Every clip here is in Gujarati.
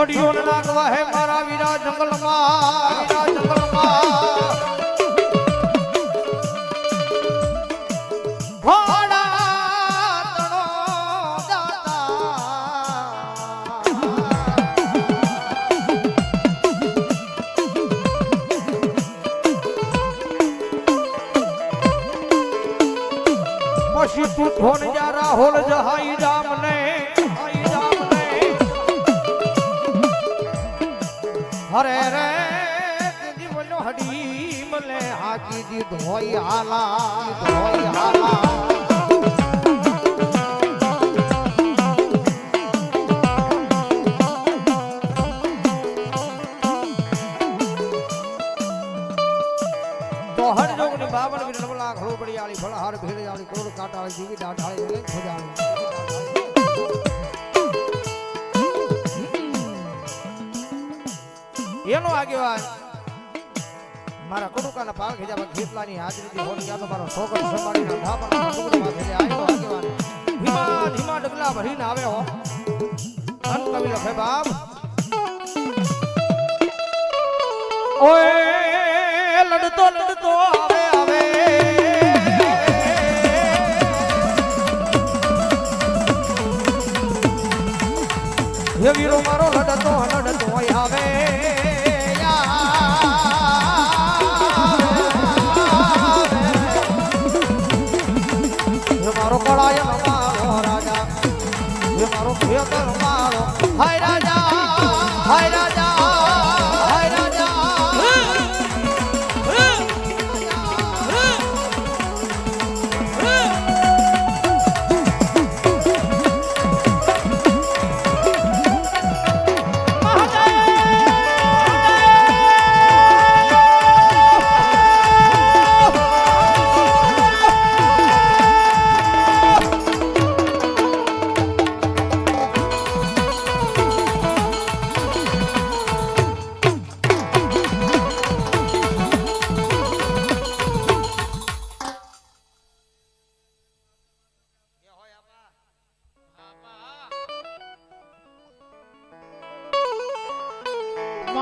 જડિયો ન નાગવા હે મારા વીરા જંગલમાં વીરા જંગલમાં. પછી તું જા જહાઈ જામ. હરે રે બોલો હડી મને હાકી દી ધોઈ હાલા. ધોઈ હાલા બાવન વિરલ બલા ખળો પડી આલી ફળ હાર ભેળ આલી કરોડ કાટા જીવી દાઢાળી આલી એને આગેવાન. મારા કડુકાના પાક ખેજા ખેતલાની હાજરીથી હોલ ગયા તો મારો છોકરો સંભાળીને ધાપણ કુકડમાં ખેલે આવ્યો આગેવાન. ધીમા ધીમા ડગલા ભરીને આવે હો. અન કવિ લખે બાપ ઓય, લડતો લડતો આવે આવે. હે વીરો મારો મારો કળાય મારો રાજા. મારો ખેતર મારો. હાય રાજા.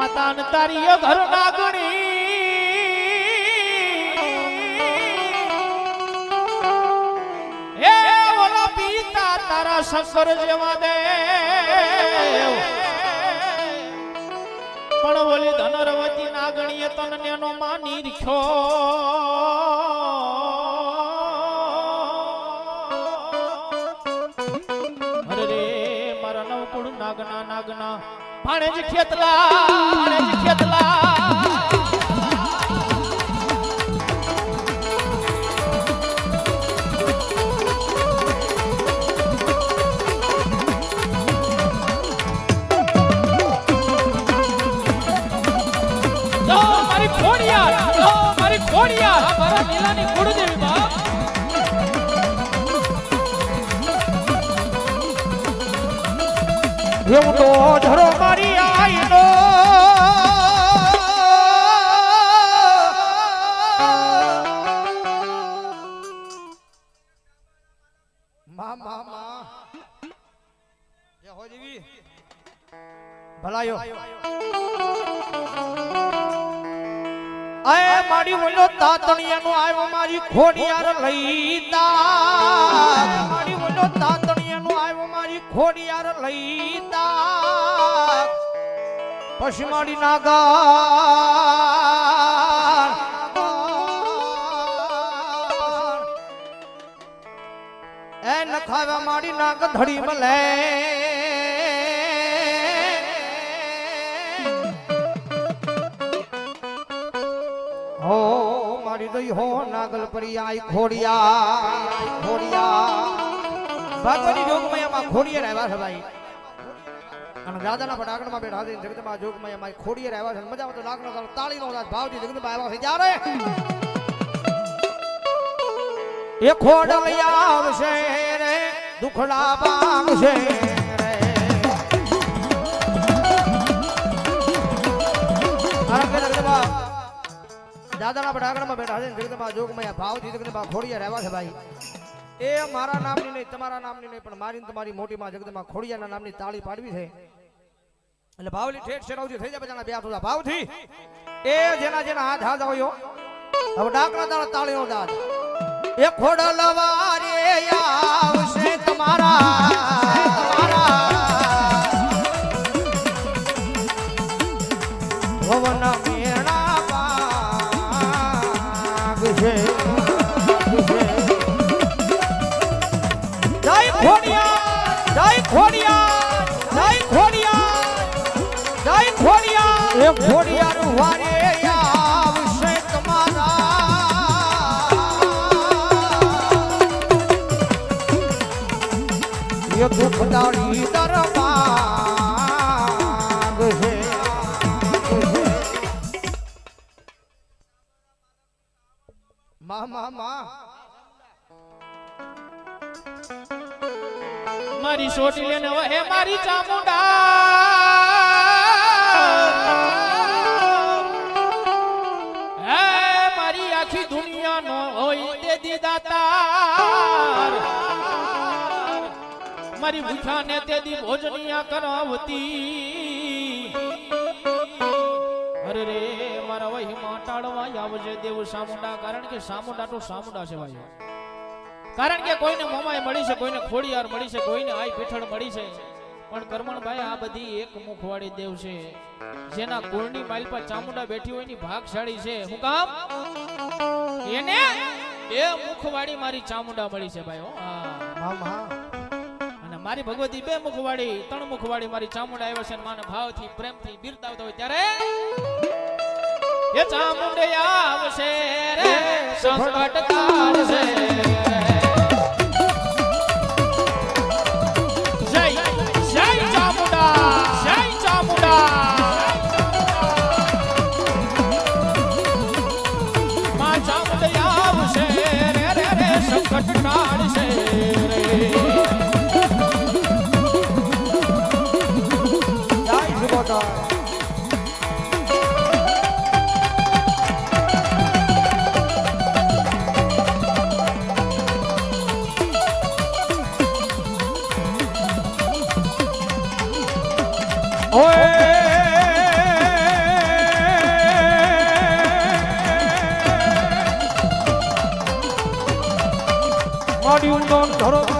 માતા ને તારી ઘર નાગણી હે ઓલા પિતા તારા શંકર જેવા દે. પણ બોલી ધનરવતી નાગણીએ તને નો માની રખ્યો. નાગના નાગના ભાણેજ ખેતલા ભાણેજ ખેતલા. એવું તો ધરો મારી આઈનો. ભલાયો. તાતણિયાનો આવ્યો મારી ખોડિયાર લઈતા મારી બોલો તાત ખોડિયાર લઈતા પછી મારી નાગા એ નખાવા મારી નાગ ધડી મલે. હો મારી દઈ હો નાગલ પરી આઈ ખોડિયા ખોડિયા ભાગવતી જોગમયામાં ખોડિયા આવ્યા છે ભાઈ. અને દાદાના ફટાકડમાં બેઠા છે, જગતમાં જોગમયામાં ખોડિયા આવ્યા છે મજા તો લાગનો તાળ તાળીનો અવાજ ભાવથી જગતમાં આવ્યા છે. જારે એ ખોડલિયા આવશે રે, દુખડા ભાગશે દાદાના પડાગણમાં બેઠા છે ને જગદંબા જોગમયા, ભાવથી જગદંબા ખોડિયા રહેવા છે ભાઈ. એ મારા નામની નહીં, તમારા નામની નહીં, પણ મારી તમારી મોટી માં જગદમાં ખોડિયાના નામની તાળી પાડવી છે. એટલે ભાવલી ઠેઠ શેરાવજી થઈ જાય બધાના બે હાથ ભાવથી, એ જેના જેના હાથ હાથ આવ્યો હવે ડાકના તાળા તાળીનો દાદ. એ ખોડલવા રે આવશે તમારા ખોડિયાર વારે આવશે તમારા. એ દુઃખદાળી દરબાર છે મા મા. મા મારી સોટી લેને હે મારી ચામુંડા. મારી ને તે દી ભોજનિયા કરાવતી. અરે રે, મારા વહી માટાડવા આવજે દેવ સામુંડા, કારણ કે સામુંડા તો સામુંડા છે ભાઈ કારણ કે કોઈને મોમાય મળી છે, કોઈને ખોડિયાર મળી છે, કોઈને આઈ પીઠળ મળી છે. પણ કરમણભાઈ આ બધી એક મુખવાળી દેવ છે, જેના કુળની માઇલ પર ચામુંડા બેઠી હોયની ભાગશાળી છે. હું કામ? એને? એ મુખવાળી મારી ચામુંડા મળી છે ભાઈ હા હા. મારી ભગવતી બે મુખવાડી ત્રણ મુખવાડી મારી ચામુંડા આવ્યા છે માને ભાવથી, પ્રેમથી બિરદાવતા હોય ત્યારે એ ચામુંડે આવશે રે, સંકટ કાઢશે મારી ઊંડો ધરો.